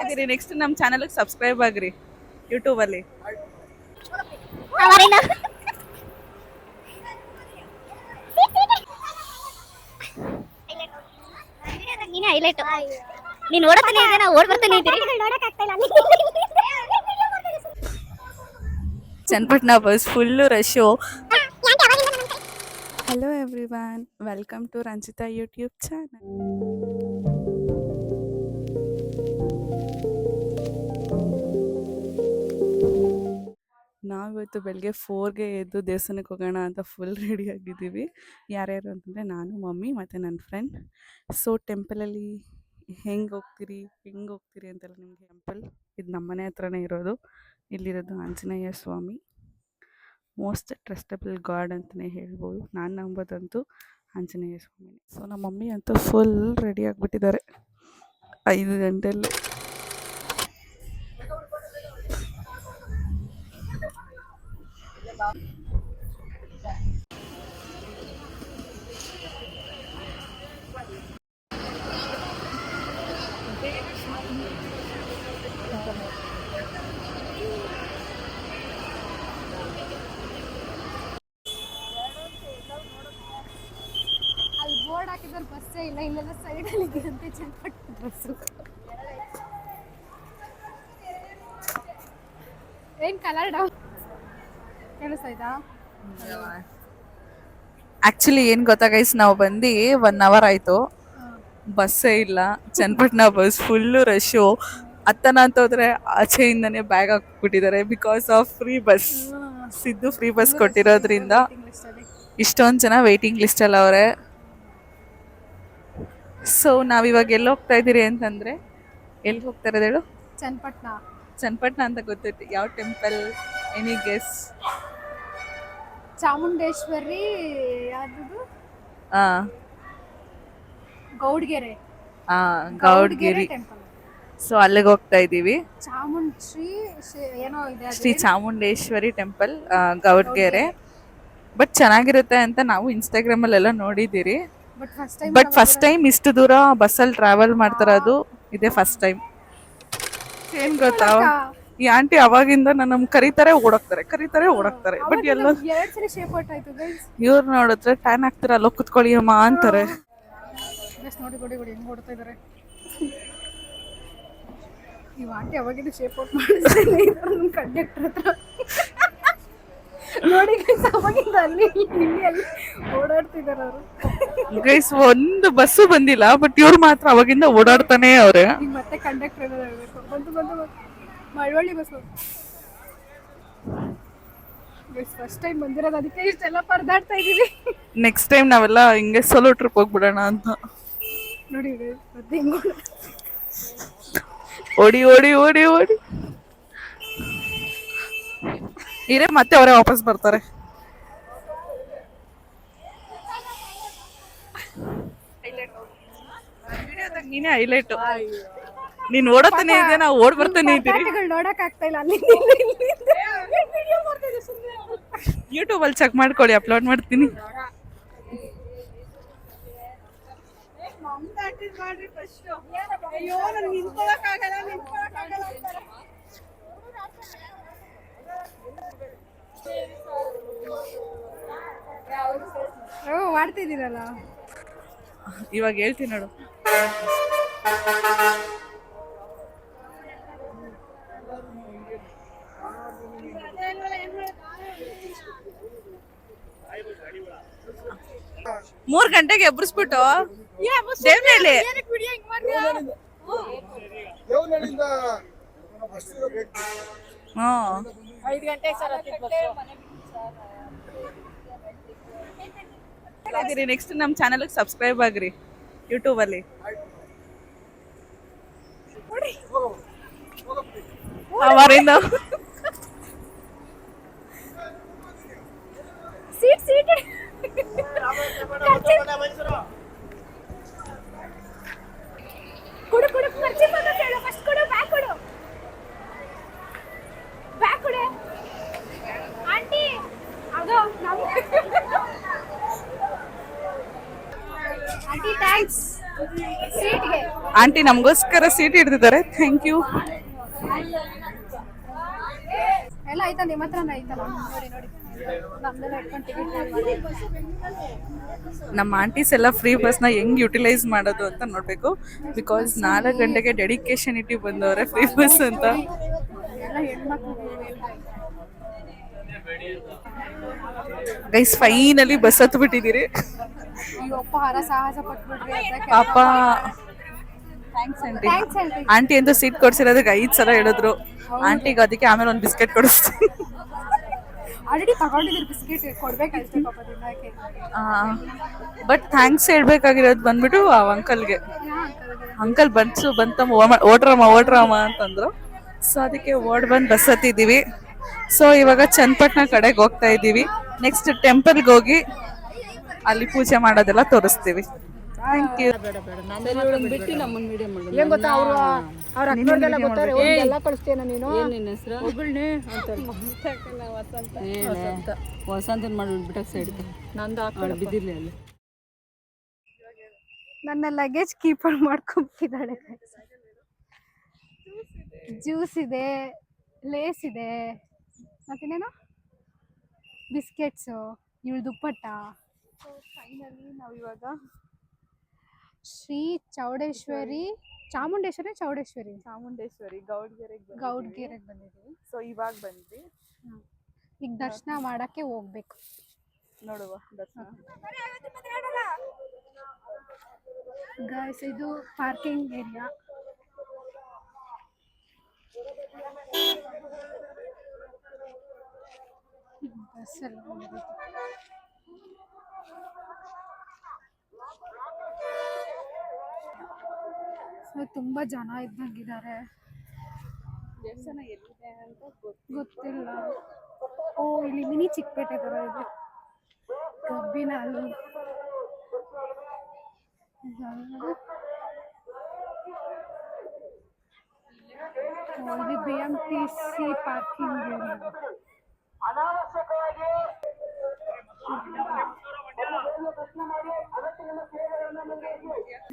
ಅದಿರಿ next ನಮ್ಮ ಚಾನಲ್ಗೆ subscribe ಆಗ್ರಿ ಯೂಟ್ಯೂಬಲ್ಲಿ ಅವರಿಂದ ನೀನೇ ಹೈಲೈಟ್ ನೀನ್ ಓಡತಾನೆ ಇದೆ ನಾ ಓಡ್ ಬರ್ತಾನೆ ಇದ್ದೀರಿ ನೋಡಕ್ ಆಗ್ತಾ ಇಲ್ಲ Channapatna bus full rush hello everyone welcome to Ranjita YouTube ನಾವಿವತ್ತು ಬೆಳಗ್ಗೆ ಫೋರ್ಗೆ ಎದ್ದು ದೇವಸ್ಥಾನಕ್ಕೆ ಹೋಗೋಣ ಅಂತ ಫುಲ್ ರೆಡಿ ಆಗಿದ್ದೀವಿ. ಯಾರ್ಯಾರು ಅಂತಂದರೆ ನಾನು, ಮಮ್ಮಿ ಮತ್ತು ನನ್ನ ಫ್ರೆಂಡ್ ಸೊ ಟೆಂಪಲಲ್ಲಿ ಹೆಂಗೆ ಹೋಗ್ತೀರಿ ಹೆಂಗೆ ಹೋಗ್ತೀರಿ ಅಂತೆಲ್ಲ ನಿಮಗೆ ಟೆಂಪಲ್ ಇದು ನಮ್ಮನೆ ಹತ್ರನೇ ಇರೋದು. ಇಲ್ಲಿರೋದು Anjaneya Swamy. Most trustable god ಅಂತಲೇ ಹೇಳ್ಬೋದು. ನಾನು ನಂಬೋದಂತೂ ಆಂಜನೇಯ ಸ್ವಾಮಿ ಸೊ ನಮ್ಮ ಮಮ್ಮಿ ಅಂತೂ ಫುಲ್ ರೆಡಿ ಆಗಿಬಿಟ್ಟಿದ್ದಾರೆ. ಐದು ಗಂಟೆಯಲ್ಲಿ. ಬೋರ್ಡ್ ಹಾಕಿದ್ರೆ ಬಸ್ಸೇ ಇಲ್ಲ ಇಲ್ಲೆಲ್ಲ ಸೈಡಲ್ಲಿ ಇದೆಯಂತೆ ಚನ್ನಪಟ್ಟಣ ಬಸ್ಸು ಏನ್ ಕಲರ್ ಡೌನ್? ಕೇಳಿಸ್ತಾಯ್ತಾ? ಏನ್ ಏನು ಗೊತ್ತಾ ಗೈಸ್ ನಾವು ಬಂದು ಒನ್ ಅವರ್ ಆಯ್ತು. ಬಸ್ಸೇ ಇಲ್ಲ. ಚನ್ನಪಟ್ಟಣ ಬಸ್ ಫುಲ್ಲು ರಶ್ಶು ಅತ್ತನ ಅಂತ ಹೋದ್ರೆ ಆಚೆಯಿಂದನೇ bag ಹಾಕ್ಬಿಟ್ಟಿದ್ದಾರೆ because of free bus Siddu free bus ಕೊಟ್ಟಿರೋದ್ರಿಂದ ಇಷ್ಟೊಂದು ಜನ ವೆಯ್ಟಿಂಗ್ ಲಿಸ್ಟಲ್ಲಿ ಅವರೆ. ಸೊ ನಾವಿವಾಗ ಎಲ್ಲಿ ಹೋಗ್ತಾ ಇದ್ದೀರಿ ಅಂತಂದ್ರೆ ಎಲ್ಲಿ ಹೋಗ್ತಾ ಇರೋದು ಹೇಳು? ಚನ್ನಪಟ್ಟಣ. ಚನ್ನಪಟ್ಟಣ ಅಂತ ಗೊತ್ತಿತ್ತು. ಯಾವ ಟೆಂಪಲ್ ಎನಿ ಗೆಸ್ ಚಾಮುಂಡೇಶ್ವರಿ ಯಾವ್ದು ಹಾಂ ಗೌಡ್ಗೆರೆ. ಹಾಂ ಗೌಡ್ಗಿರಿ ಟೆಂಪಲ್ ಸೊ ಅಲ್ಲಿಗೆ ಹೋಗ್ತಾ ಇದ್ದೀವಿ. ಚಾಮುಂಡ್ರಿ ಶ್ರೀ ಏನೋ ಇದೆ ಶ್ರೀ ಚಾಮುಂಡೇಶ್ವರಿ ಟೆಂಪಲ್ ಗೌಡ್ಗೆರೆ. ಬಟ್ ಚೆನ್ನಾಗಿರುತ್ತೆ ಅಂತ ನಾವು ಇನ್ಸ್ಟಾಗ್ರಾಮಲ್ಲೆಲ್ಲ ನೋಡಿದ್ದೀರಿ. But first time but first time ಇಷ್ಟು ದೂರ ಬಸ್ಸಲ್ಲಿ ಟ್ರಾವೆಲ್ ಮಾಡ್ತಿರೋದು ಇದೇ ಫಸ್ಟ್ ಟೈಮ್ ಏನ್ ಗೊತ್ತಾ? ಈ ಆಂಟಿ ಅವಾಗಿಂದ ನನ್ನ ಕರೀತಾರೆ ಓಡಾಕ್ತಾರೆ ಕರೀತಾರೆ ಓಡೋಗ್ತಾರೆ ಬಟ್ ಎಲ್ಲ ಎರಡ್ ಸರಿ ಶೇಪ್ ಔಟ್ ಆಯ್ತು ಗೈಸ್ ಇವ್ರು ನೋಡಿದ್ರೆ ಟ್ಯಾನ್ ಹಾಕ್ತಿರ ಅಲ್ಲೋ ಕುತ್ಕೊಳ್ಳಿ ಅಮ್ಮ ಅಂತಾರೆ. ಗೈಸ್ ನೋಡಿ ಕೊಡಿ ಕೊಡಿ ಹೆಂಗ್ ಓಡ್ತಾ ಇದಾರೆ. ಈ ಆಂಟಿ ಅವಾಗಿಂದ ಶೇಪ್ ಔಟ್ ನಮ್ಮ ಕಂಡಕ್ಟರ್ ಹತ್ರ ನೋಡಿ ಗೈಸ್ ಅವಾಗಿಂದ ಅಲ್ಲಿ ಇಲ್ಲಿ ಅಲ್ಲಿ ಓಡಾಡ್ತಿದಾರೆ ಅವರು. ಗೈಸ್ ಒಂದು ಬಸ್ಸು ಬಂದಿಲ್ಲ ಬಟ್ ಇವ್ರು ಮಾತ್ರ ಅವಾಗಿಂದ ಓಡಾಡ್ತಾನೆ ಅವ್ರೆ. ಮತ್ತೆ ಕಂಡಕ್ಟರ್ ಬಂದು ಬಂದು ಮಳವಳ್ಳಿ ಬಸ್ ಫಸ್ಟ್ ಟೈಮ್ ಬಂದಿರೋದು ಅದಕ್ಕೆ ಇಷ್ಟೆಲ್ಲ ಪರದಾಡ್ತಾ ಇದೀವಿ. ನೆಕ್ಸ್ಟ್ ಟೈಮ್ ನಾವೆಲ್ಲ ಹಿಂಗೆ ಸೋಲೋ ಟ್ರಿಪ್ ಹೋಗ್ಬಿಡೋಣ ಅಂತ. ನೋಡಿ ಮತ್ತೆ ಹಿಂಗ್ ಓಡಿ ಓಡಿ ಓಡಿ ಓಡಿ. ಇರೇ ಮತ್ತೆ ಅವರೇ ವಾಪಸ್ ಬರ್ತಾರೆ. ನೀನೇ ಹೈಲೈಟ್ ನೀನ್ ಓಡತಾನೆ ಇದೆ ನಾವು ಓಡ್ ಬರ್ತಾನೆ ಇದ್ದೀರಿ ಪರದಾಟಗಳು ನೋಡಕ್ ಆಗ್ತಾ ಇಲ್ಲ. ಯೂಟ್ಯೂಬ್ ಅಲ್ಲಿ ಚೆಕ್ ಮಾಡ್ಕೊಳ್ಳಿ ಅಪ್ಲೋಡ್ ಮಾಡ್ತೀನಿ. ಓ ಮಾಡ್ತಿದ್ದೀರಲ್ಲ ಇವಾಗ ಹೇಳ್ತೀನಿ ನೋಡು. ಮೂರ್ ಗಂಟೆಗೆ ಹ್ಮ್ ಆಗಿರಿ ನೆಕ್ಸ್ಟ್ ನಮ್ಮ ಚಾನಲ್ಗೆ ಸಬ್ಸ್ಕ್ರೈಬ್ ಆಗ್ರಿ ಯೂಟ್ಯೂಬಲ್ಲಿ ಅವರಿಂದ ಸೀಟ್ ಸೀಟ್. ಕೊಡು ಕೊಡು ಖರ್ಚು ಬಂದ ಹೇಳು ಫಸ್ಟ್ ಕೊಡು ಬ್ಯಾಗ್ ಕೊಡು. ಬ್ಯಾಗ್ ಕೊಡು. ಆಂಟಿ ಅದು ಆಂಟಿ ಥ್ಯಾಂಕ್ಸ್ ಸೀಟ್ಗೆ ಆಂಟಿ ನಮಗೋಸ್ಕರ ಸೀಟ್ ಹಿಡ್ದಿದ್ದಾರೆ. ಥ್ಯಾಂಕ್ ಯು ಎಲ್ಲ ಆಯ್ತಾ? ನಿಮ್ಮ ಹತ್ರನೇ ಆಯ್ತಲ್ಲ? ನೋಡಿ ನೋಡಿ. ನಮ್ಮ ಆಂಟೀಸ್ ಎಲ್ಲ ಫ್ರೀ ಬಸ್ನ ಹೆಂಗ್ ಯುಟಿಲೈಸ್ ಮಾಡೋದು ಅಂತ ನೋಡಬೇಕು. ಬಿಕಾಸ್ ನಾಲ್ಕು ಗಂಟೆಗೆ ಡೆಡಿಕೇಶನ್ ಇಟ್ಟು ಬಂದವ್ರೆ ಫ್ರೀ ಬಸ್ ಅಂತ. ಗೈಸ್ ಫೈನಲಿ ಬಸ್ ಹತ್ತು ಬಿಟ್ಟಿದ್ದೀರಿ ಪಾಪ ಆಂಟಿ ಅಂತ ಸೀಟ್ ಕೊಡ್ಸಿರೋದಕ್ಕೆ ಐದು ಸಲ ಹೇಳಿದ್ರು. ಆಂಟಿಗೆ ಅದಕ್ಕೆ ಆಮೇಲೆ ಒಂದು ಬಿಸ್ಕೆಟ್ ಕೊಡಿಸ್ತೀನಿ. ಆಲ್ರೆಡಿ ತಗೊಂಡಿದ್ರು ಬಿಸ್ಕೆಟ್ ಕೊಡ್ಬೇಕಷ್ಟೇ ಬಟ್ ಥ್ಯಾಂಕ್ಸ್ ಹೇಳ್ಬೇಕಾಗಿರೋದು ಬಂದ್ಬಿಟ್ಟು ಆ ಅಂಕಲ್ಗೆ? ಅಂಕಲ್ ಬಂತು ಬಂತಮ್ಮ ಓಟ್ರಮ್ಮ ಓಟ್ರಮ್ಮ ಅಂತಂದ್ರು. ಸೊ ಅದಕ್ಕೆ ಓಡ್ ಬಂದು ಬಸ್ ಹತ್ತಿದ್ದೀವಿ ಸೊ ಇವಾಗ ಚನ್ನಪಟ್ಟಣ ಕಡೆಗೆ ಹೋಗ್ತಾ ಇದ್ದೀವಿ. ನೆಕ್ಸ್ಟ್ ಟೆಂಪಲ್ಗೆ ಹೋಗಿ ಅಲ್ಲಿ ಪೂಜೆ ಮಾಡೋದೆಲ್ಲ ತೋರಿಸ್ತೀವಿ. ಥ್ಯಾಂಕ್ ಯು ಏನ್ ಗೊತ್ತಾ ಅವರು ಅವ್ರ ಅಕ್ಕನವ್ರಿಗೆಲ್ಲ ಗೊತ್ತಾರೆ ಎಲ್ಲ ಕಳಿಸ್ತೇನ ನೀನು ನಿನ್ನ ಹೆಸರು? ಒಗ್ಗಳ್ನೆ ಅಂತ ವಸಂತ. ಮಾಡಿ ಬಿಟ್ಟಕ್ಕೆ ಸೈಡ್ ನಂದು ಹಾಕೊಂಡು ಬಿದ್ದಿರ್ಲಿ ಅಲ್ಲಿ. ನನ್ನ ಲಗೇಜ್ ಕೀಪರ್ ಮಾಡ್ಕೊಂಬಿದ್ದಾಳೆ ಜ್ಯೂಸ್ ಇದೆ ಲೇಸ್ ಇದೆ. ಮತ್ತಿನ್ನೇನು? ಬಿಸ್ಕೆಟ್ಸು ಇವಳು ದುಪ್ಪಟ್ಟ. ಫೈನಲಿ ನಾವು ಇವಾಗ ಶ್ರೀ ಚೌಡೇಶ್ವರಿ ಚಾಮುಂಡೇಶ್ವರಿ ಚೌಡೇಶ್ವರಿ. ಚಾಮುಂಡೇಶ್ವರಿ ಗೌಡ್ಗೆರೆಗೆ ಗೌಡ್ಗೆರೆಗೆ ಬಂದಿದ್ದೀವಿ. ಸೊ ಇವಾಗ ಬಂದ್ವಿ. ಈಗ ದರ್ಶನ ಮಾಡಕ್ಕೆ ಹೋಗ್ಬೇಕು. ನೋಡುವ ದರ್ಶನ. ಗೈಸ್ ಇದು ಪಾರ್ಕಿಂಗ್ ಏರಿಯಾ ಬಸ್ ತುಂಬಾ ಜನ ಇದ್ದಂಗಿದ್ದಾರೆ. ದೇವಸ್ಥಾನ ಎಲ್ಲಿದೆ ಅಂತ ಗೊತ್ತು ಗೊತ್ತಿಲ್ಲ. ಓ ಇಲ್ಲಿ ಮಿನಿ ಚಿಕ್ಕಪೇಟೆ ತರ ಇದೆ. ಕಬ್ಬಿನ ಹಾಲು ಇದೆಲ್ಲ. ಓ, ಇದು B M T C parking area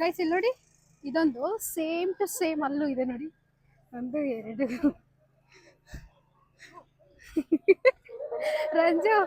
guys ಇಲ್ಲಿ ನೋಡಿ. ಇದೊಂದು ಸೇಮ್ ಟು ಸೇಮ್ ಅಲ್ಲೂ ಇದೆ ನೋಡಿ. ಒಂದು ಎರಡು. ರಂಜು.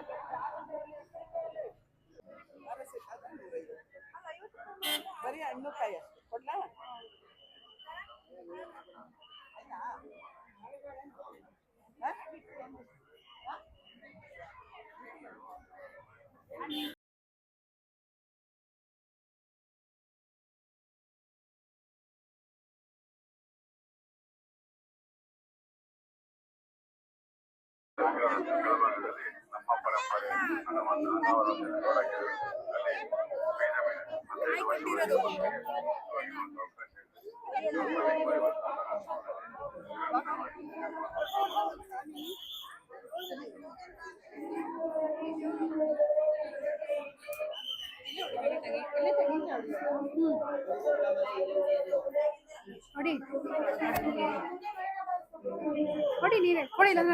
ನೋಡಿ. ಕೊಡಿ ನೀವೇ. ಕೊಡಿ ಇಲ್ಲ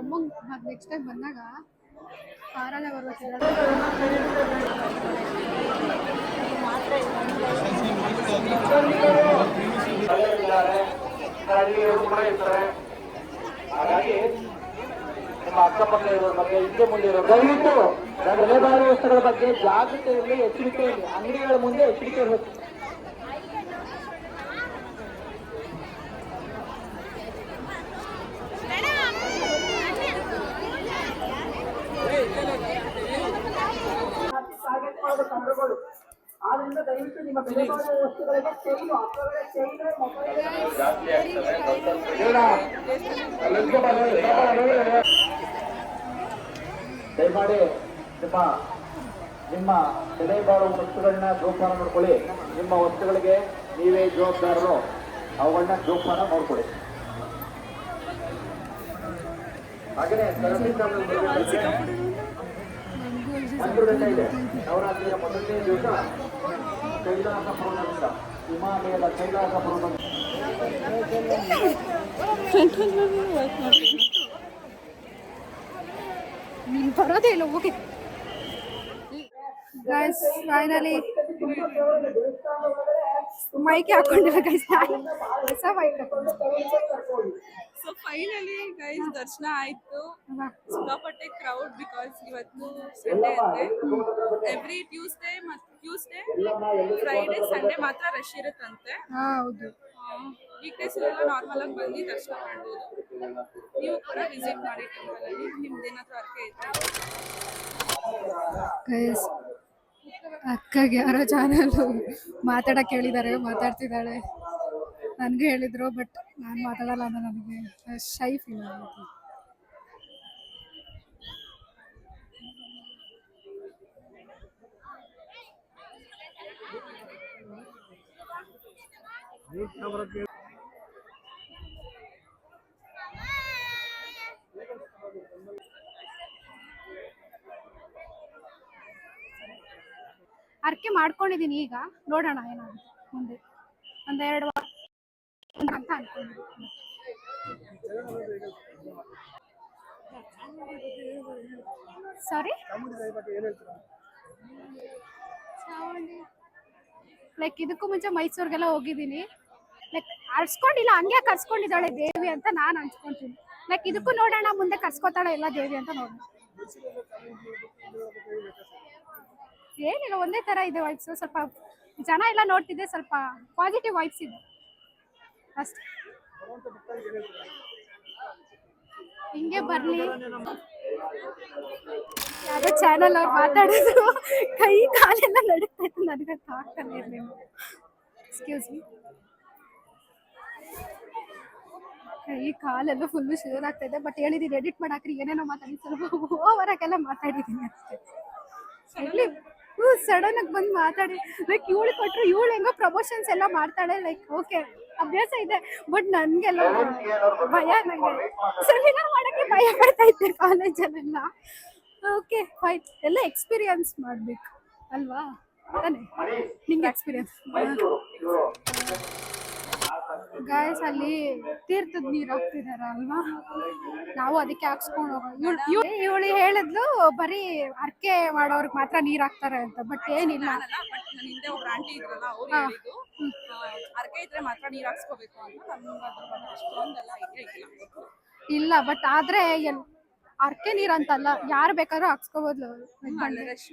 ಅಮ್ಮಂಗ್ ಮತ್ತೆ ನೆಕ್ಸ್ಟ್ ಟೈಮ್ ಬಂದಾಗ ಕಾರಲ್ಲೇ ಬರ್ಬೇಕು ಹಾಗಾಗಿ ನಿಮ್ಮ ಅಕ್ಕಪಕ್ಕ ಮುಂದೆ ಇರೋ ದಯವಿಟ್ಟು ಬೆಲೆಬಾರಿ ವಸ್ತುಗಳ ಬಗ್ಗೆ ಜಾಗೃತಿ ಇರಲಿ ಎಚ್ಚರಿಕೆ ಇರಲಿ ಅಂಗಡಿಗಳ ಮುಂದೆ ಎಚ್ಚರಿಕೆ ಇರಬೇಕು ದಯಮಾಡಿ ನಿಮ್ಮ ನಿಮ್ಮ ಬೆಲೆ ಬಾಳುವ ವಸ್ತುಗಳನ್ನ ಜೋಪಾನ ಮಾಡ್ಕೊಳ್ಳಿ. ನಿಮ್ಮ ವಸ್ತುಗಳಿಗೆ ನೀವೇ ಜವಾಬ್ದಾರರು. ಅವುಗಳನ್ನ ಜೋಪಾನ ನೋಡ್ಕೊಳ್ಳಿ ಹಾಗೆ ಮಂಜುಗಡ್ಡೆ ಇದೆ ನವರಾತ್ರಿಯ ಮೊದಲನೇ ದಿವಸ ಕೈಲಾಸ ಪರ್ವತದಿಂದ ಹಿಮಾಲಯದ ಕೈಲಾಸ ಪರ್ವತ ನೀನು ಬರೋದೇ ಇಲ್ಲ ಹೋಗಿ ಗೈಸ್ ಫೈನಲಿ ಮೈಕ್ ಹಾಕೊಂಡಿಲ್ಲ ಗೈಸ್ ಹೊಸ ಮೈಕ್ ಸೊ ಫೈನಲಿ ಗೈಸ್ ದರ್ಶನ ಆಯ್ತು ಸಿಕ್ಕಾಪಟ್ಟೆ ಕ್ರೌಡ್ ಬಿಕಾಸ್ ಇವತ್ತು ಸಂಡೇ ಅಂತೆ ಎವ್ರಿ ಟ್ಯೂಸ್ಡೇ ಮತ್ತು ಟ್ಯೂಸ್ಡೇ ಫ್ರೈಡೇ ಸಂಡೇ ಮಾತ್ರ ರಶ್ ಇರುತ್ತಂತೆ. ಹಾ ಹೌದು. ವೀಕ್ಡೇಸ್ ಎಲ್ಲ ನಾರ್ಮಲ್ ಆಗಿ ಬಂದು ದರ್ಶನ ಮಾಡ್ಬೋದು. ನೀವು ಕೂಡ ವಿಸಿಟ್ ಮಾಡಿ ಟೆಂಪಲ್ ಅಲ್ಲಿ ನಿಮ್ದು ಏನಾದ್ರು ಅರ್ಕೆ ಇದ್ರೆ. ಅಕ್ಕಗೆ ಯಾರೋ ಚಾನಲ್ ಮಾತಾಡಕ್ಕೆ ಹೇಳಿದ್ದಾರೆ ಮಾತಾಡ್ತಿದ್ದಾಳೆ. ನನಗೆ ಹೇಳಿದ್ರು ಬಟ್ ನಾನು ಮಾತಾಡಲ್ಲ ಅಂತ ನನಗೆ ಶೈ ಫೀಲ್ ಆಗುತ್ತೆ. ಅರ್ಕೆ ಮಾಡ್ಕೊಂಡಿದೀನಿ ಈಗ. ನೋಡೋಣ ಏನಾಗುತ್ತೆ. ಮುಂದೆ ಒಂದೆರಡು ವಾರ ಅಂತ ಅನ್ಕೊಂಡಿದ್ದೀನಿ. ಸಾರಿ ಲೈಕ್ ಇದಕ್ಕೂ ಮುಂಚೆ ಮೈಸೂರಿಗೆಲ್ಲ ಹೋಗಿದ್ದೀನಿ. ಲೈಕ್ ಅರ್ಸ್ಕೊಂಡಿಲ್ಲ ಹಂಗೆ ಕರ್ಸ್ಕೊಂಡಿದ್ದಾಳೆ ದೇವಿ ಅಂತ ನಾನು ಅನ್ಸ್ಕೊಂತೀನಿ ಲೈಕ್ ಇದಕ್ಕೂ ನೋಡೋಣ, ಮುಂದೆ ಕರ್ಸ್ಕೊತಾಳೆ ಎಲ್ಲ ದೇವಿ ಅಂತ ನೋಡೋಣ ಏನಿಲ್ಲ, ಒಂದೇ ತರ ಇದೆ ವೈಬ್ಸ್ ಸ್ವಲ್ಪ ಜನ ಎಲ್ಲ ನೋಡ್ತಿದ್ದೆ, ಸ್ವಲ್ಪ ಪಾಸಿಟಿವ್ ವೈಬ್ಸ್ ಇದೆ. ಅಷ್ಟೇ. ಹಿಂಗೆ ಬರ್ಲಿ. ಯಾವ್ದೋ ಚಾನಲ್ ಅವ್ರು ಮಾತಾಡೋದು. ಕೈ, ಕಾಲೆಲ್ಲ ನಡೀತಾ ಇತ್ತು. ನನಗೆ ಆಗ್ತಾನೆ ಇರಲಿಲ್ಲ ಎಕ್ಸ್ಕ್ಯೂಸ್ ಮೀ ಕೈ ಕಾಲೆಲ್ಲ ಫುಲ್ಲು ಶೂರ್ ಆಗ್ತಾ ಇದೆ. ಬಟ್ ಹೇಳಿದೀನಿ ಎಡಿಟ್ ಮಾಡಾಕ್ರಿ. ಏನೇನೋ ಮಾತಾಡಿ. ಸ್ವಲ್ಪ ಓವರ್ ಮಾತಾಡಿದ್ದೀನಿ ಅಷ್ಟೇ. ಇಲ್ಲಿ ಸಡನ್ ಆಗಿ ಬಂದು ಮಾತಾಡಿ. ಲೈಕ್ ಇವಳು ಕೊಟ್ರು, ಇವಳು ಹೆಂಗೋ ಪ್ರಮೋಷನ್ಸ್ ಎಲ್ಲ ಮಾಡ್ತಾಳೆ. ಲೈಕ್ ಓಕೆ ಅಭ್ಯಾಸ ಇದೆ ಬಟ್ ನನ್ಗೆಲ್ಲ ಭಯ ನಂಗೆ. ಸೆಮಿನಾರ್ ಮಾಡಕ್ಕೆ ಭಯ ಪಡ್ತಾ ಇದ್ದೆ ಕಾಲೇಜಲ್ಲೆಲ್ಲ ಓಕೆ ಫೈನ್ ಎಲ್ಲ ಎಕ್ಸ್ಪೀರಿಯನ್ಸ್ ಮಾಡ್ಬೇಕು ಅಲ್ವಾ? ತಾನೆ? ನಿಂಗೆ ಎಕ್ಸ್ಪೀರಿಯನ್ಸ್ ಗಾಯಸ್ ಅಲ್ಲಿ ತೀರ್ಥದ ನೀರು ಹಾಕ್ತಿದಾರ ಅಲ್ವಾ ನಾವು ಅದಕ್ಕೆ ಹಾಕ್ಸ್ಕೊಂಡು ಹೋಗೋ ಇವಳು ಹೇಳಿದ್ಲು ಬರೀ ಅರ್ಕೆ ಮಾಡೋರ್ಗ್ ಮಾತ್ರ ನೀರ್ ಹಾಕ್ತಾರೆ ಅಂತ ಬಟ್ ಏನಿಲ್ಲ. ಬಟ್ ನನ್ನ ಹಿಂದೆ ಒಬ್ರು ಆಂಟಿ ಇದ್ರಲ್ಲ ಅವ್ರು ಹಾ. ಹೇಳಿದ್ದು ಅರ್ಕೆ ಇದ್ರೆ ಮಾತ್ರ ನೀರ್ ಹಾಕ್ಸ್ಕೋಬೇಕು ಅಂತ ನಮ್ಗೆ ಅದ್ರ ಬಗ್ಗೆ ಅಷ್ಟೊಂದೆಲ್ಲ ಐಡಿಯಾ ಇಲ್ಲ. ಇಲ್ಲ ಬಟ್ ಆದ್ರೆ ಎಲ್ ಅರ್ಕೆ ನೀರ್ ಅಂತಲ್ಲ ಯಾರು ಬೇಕಾದ್ರೂ ಹಾಕ್ಸ್ಕೋಬೋದು. ರಶ್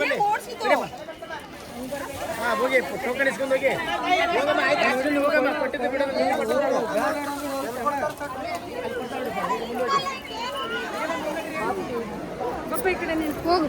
ಬನ್ನಿ. ಹಾ ಹೋಗಿ ಟೋಕನ್ ಇಸ್ಕೊಂಡು ಹೋಗಿ. ಹೋಗಮ್ಮ ಆಯ್ತು? ಅಷ್ಟನ್ನು ಹೋಗಮ್ಮ ಕೊಟ್ಟಿದ್ದು. ಹೋಗು.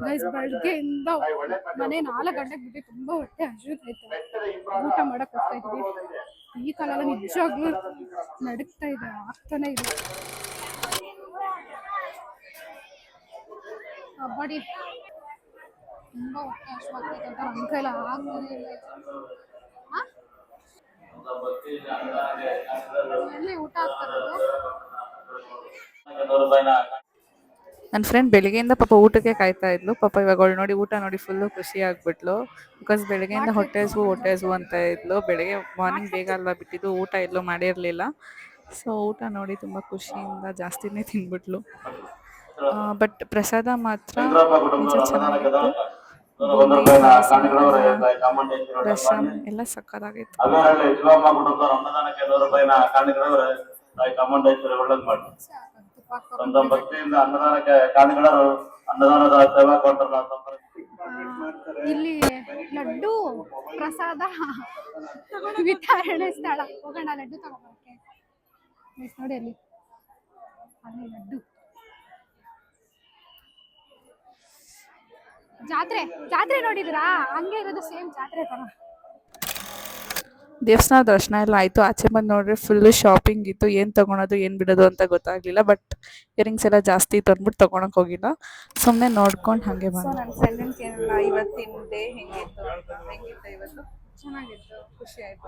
ಗೈಸ್ ಬೆಳಗ್ಗೆಯಿಂದ ಮನೆ ನಾಲ್ಕು ಗಂಟೆಗೆ ಬಿಟ್ಟು ತುಂಬಾ ಹೊಟ್ಟೆ ಹಸಿದೈತೆ ಊಟ ಮಾಡಕ್ ಹೋಗ್ತಾ ಇದ್ವಿ ಈ ಕಾಲ ನಿಜವಾಗ್ಲೂ ನಡುಕ್ತಾ ಇದೆ ಆಗ್ತಾನೆ ಇಲ್ಲ ಕಬಡ್ಡಿ ತುಂಬಾ ಹೊಟ್ಟೆ ಹಸಿವಾಗ್ತೈತೆ ಅಂತ ನನ್ನ ಕೈಲ ಆಗ್ತಾನೆ ಇಲ್ಲ? ಎಲ್ಲಿ ಊಟ ಆಗ್ತಾರದು ನನ್ನ ಫ್ರೆಂಡ್ ಬೆಳಿಗ್ಗೆಯಿಂದ ಪಾಪ ಊಟಕ್ಕೆ ಕಾಯ್ತಾ ಇದ್ಲು. ಪಾಪ ಇವಾಗ ಅವಳು ನೋಡಿ ಊಟ ನೋಡಿ ಫುಲ್ಲು ಖುಷಿ ಆಗ್ಬಿಟ್ಲು. ಬಿಕಾಸ್ ಬೆಳಗ್ಗೆಯಿಂದ ಹೊಟ್ಟೆ ಹಸ್ವು ಅಂತ ಇದ್ಲು. ಬೆಳಗ್ಗೆ ಮಾರ್ನಿಂಗ್ ಬೇಗ ಅಲ್ವಾ ಬಿಟ್ಟಿದ್ದು. ಊಟ ಎಲ್ಲೂ ಮಾಡಿರಲಿಲ್ಲ. ಸೊ ಊಟ ನೋಡಿ ತುಂಬ ಖುಷಿಯಿಂದ ಜಾಸ್ತಿನೇ ತಿಂದ್ಬಿಟ್ಲು ಬಟ್ ಪ್ರಸಾದ ಮಾತ್ರ ನಿಜ ಚೆನ್ನಾಗಿತ್ತು. ರಸಂ ಎಲ್ಲ ಸಕ್ಕತ್ತಾಗಿತ್ತು. ಒಳ್ಳೇದ್ ಮಾಡಿ. ತಮ್ಮ ಭಕ್ತಿಯಿಂದ ಅನ್ನದಾನಕ್ಕೆ ಕಾಣಿಗಳರು ಅನ್ನದಾನದ ಸೇವಾ ಕೊಟ್ಟರು ಇಲ್ಲಿ ಲಡ್ಡು ಪ್ರಸಾದ ವಿತರಣೆ ಸ್ಥಳ. ಹೋಗೋಣ, ಲಡ್ಡು ತಗೋಬರ್ಕೆ. ನೋಡಿ ಅಲ್ಲಿ. ಅಲ್ಲಿ ಲಡ್ಡು. ಜಾತ್ರೆ ಜಾತ್ರೆ ನೋಡಿದ್ರಾ? ಹಂಗೆ ಇರೋದು ಸೇಮ್ ಜಾತ್ರೆ ತರ. ದೇವಸ್ಥಾನ ದರ್ಶನ ಎಲ್ಲ ಆಯಿತು. ಆಚೆ ಬಂದು ನೋಡ್ರೆ ಫುಲ್ಲು ಶಾಪಿಂಗ್ ಇತ್ತು. ಏನು ತೊಗೊಳೋದು ಏನು ಬಿಡೋದು ಅಂತ ಗೊತ್ತಾಗಲಿಲ್ಲ. ಬಟ್ ಇಯರಿಂಗ್ಸ್ ಎಲ್ಲ ಜಾಸ್ತಿ ಇತ್ತು ಅಂದ್ಬಿಟ್ಟು ತೊಗೊಳಕ್ಕೆ ಹೋಗಿಲ್ಲ. ಸುಮ್ಮನೆ ನೋಡ್ಕೊಂಡು ಹಾಗೆ ಬಂದು. ನನ್ನ ಫ್ರೆಂಡಿನ ಏನಲ್ಲ. ಇವತ್ತಿನ ಡೇ ಹೆಂಗಿತ್ತು? ಹೆಂಗಿತ್ತು ಇವತ್ತು? ಚೆನ್ನಾಗಿತ್ತು. ಖುಷಿ ಆಯಿತು.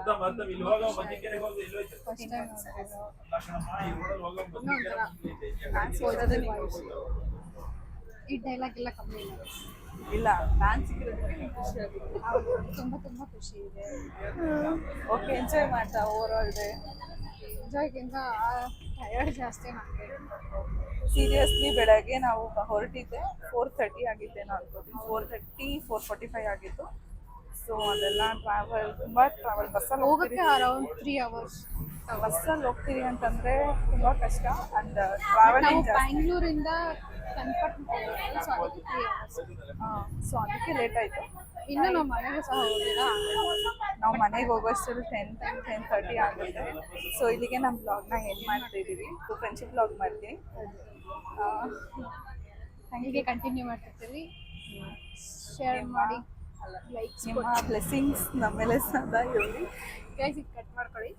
ಈ ಡೈಲಾಗ್ ಎಲ್ಲ ಕಮ್ಮಿ ಇಲ್ಲ. ಇಲ್ಲ ಸಿಕ್ಕಿರೋದಕ್ಕೆ ಖುಷಿ ಆಗುತ್ತೆ. ಹೌದು ತುಂಬಾ ತುಂಬಾ ಖುಷಿ ಇದೆ. ಓಕೆ ಎಂಜಾಯ್ ಮಾಡ್ತಾ ಓವರ್ ಆಲ್ ಡೇ ಎಂಜಾಯ್ಗಿಂತ ಟಯರ್ಡ್ ಜಾಸ್ತಿ ನನಗೆ ಸೀರಿಯಸ್ಲಿ ಬೆಳಗ್ಗೆ ನಾವು ಹೊರಟಿದ್ದೆ ಫೋರ್ ತರ್ಟಿ ಆಗಿದ್ದೆ ನಾನು four thirty four forty five ಆಗಿತ್ತು. ಸೊ ಅದೆಲ್ಲ ಟ್ರಾವೆಲ್ ತುಂಬ ಟ್ರಾವೆಲ್ ಬಸ್ಸಲ್ಲಿ ಹೋಗುತ್ತೆ ಹೋಗೋಕ್ಕೆ ಅರೌಂಡ್ ತ್ರೀ ಅವರ್ಸ್ ಬಸ್ಸಲ್ಲಿ ಹೋಗ್ತೀವಿ ಅಂತಂದರೆ ತುಂಬ ಕಷ್ಟ ಅಂಡ್ ಟ್ರಾವೆಲಿಂಗ್ ಬ್ಯಾಂಗ್ಳೂರಿಂದ ಸೊ ಅದಕ್ಕೆ ಸೊ ಲೇಟ್ ಆಯಿತು. ಇನ್ನು ನಾವು ಮನೆಗೆ ಸಹ ಹೋಗಿಲ್ಲ. ನಾವು ಮನೆಗೆ ಹೋಗೋಷ್ಟರಲ್ಲಿ ಟೆನ್ ಟೆನ್ ಟೆನ್ ತರ್ಟಿ ಆಗುತ್ತೆ. ಸೊ ಇಲ್ಲಿಗೆ ನಮ್ಮ ಬ್ಲಾಗ್ನ ಎಂಡ್ ಮಾಡ್ತಿದ್ದೀವಿ ಫ್ರೆಂಡ್ಶಿಪ್ ಬ್ಲಾಗ್ ಮಾಡ್ತೀನಿ. ಹಂಗೆ ಕಂಟಿನ್ಯೂ ಮಾಡ್ತಿರ್ತೀವಿ. ಶೇರ್ ಮಾಡಿ. ನಿಮ್ಮ ಬ್ಲೆಸ್ಸಿಂಗ್ಸ್ ನಮ್ಮ ಮೇಲೆ ಸದಾ ಇರಲಿ. ಗೈಸ್ ಇದು ಕಟ್ ಮಾಡ್ಕೊಳ್ಳಿ.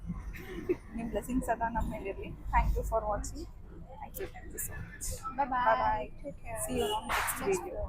ನಿಮ್ಮ ಬ್ಲೆಸ್ಸಿಂಗ್ಸ್ ಸದಾ ನಮ್ಮ ಮೇಲೆ ಇರಲಿ thank you for watching thank you thank you so much bye bye see you next video